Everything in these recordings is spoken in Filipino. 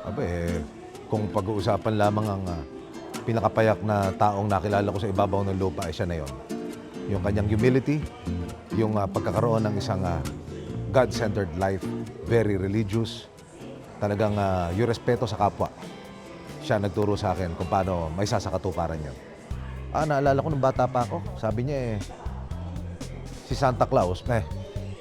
Abe, eh, kung pag-uusapan lamang ang ah, pinakapayak na taong nakilala ko sa ibabaw ng lupa ay siya na yon. Yung kanyang humility, yung ah, pagkakaroon ng isang ah, God-centered life, very religious, talagang ah, yung respeto sa kapwa. Siya nagturo sa akin kung paano may sasakatuparan yun. Ah, naalala ko nung bata pa ako, sabi niya eh, si Santa Claus, eh,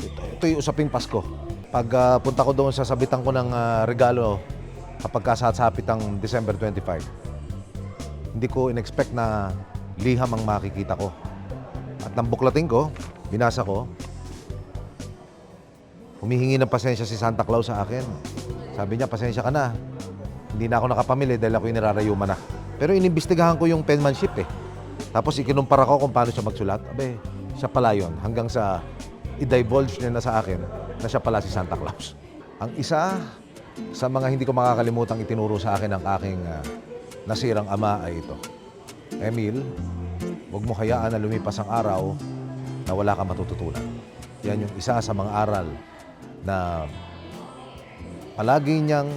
ito, ito yung usaping Pasko. Pag ah, punta ko doon, sasabitan ko ng ah, regalo kapag kasasapit ang December 25. Hindi ko in-expect na liham ang makikita ko. At nang buklatin ko, binasa ko, humihingi ng pasensya si Santa Claus sa akin. Sabi niya, pasensya ka na. Hindi na ako nakapamili dahil ako inirarayuma na. Pero inimbestigahan ko yung penmanship eh. Tapos ikinumpara ko kung paano siya magsulat. Abe, siya pala yun. Hanggang sa i-divulge niya na sa akin na siya pala si Santa Claus. Ang isa sa mga hindi ko makakalimutang itinuro sa akin ng aking ah, nasirang ama ay ito. Emil, huwag mo hayaan na lumipas ang araw na wala kang matututunan. Yan yung isa sa mga aral na palagi niyang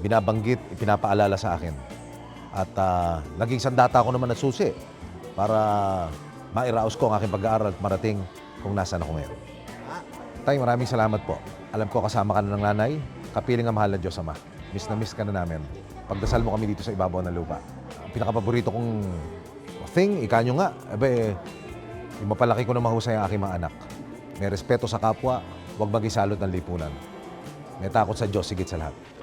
binabanggit, ipinapaalala sa akin. At ah, naging sandata ako naman at susi para mairaos ko ang aking pag-aaral at marating kung nasaan ako ngayon. Tay, maraming salamat po. Alam ko kasama ka na ng nanay, kapiling ang mahal na Diyos Ama. Miss na miss ka na namin. Pagdasal mo kami dito sa ibabaw ng lupa. Ang pinakapaborito kong thing, ika nyo nga, ebe, yung mapalaki ko na mahusay ang aking mga anak. May respeto sa kapwa, huwag magisalot ng lipunan. May takot sa Diyos, sigit sa lahat.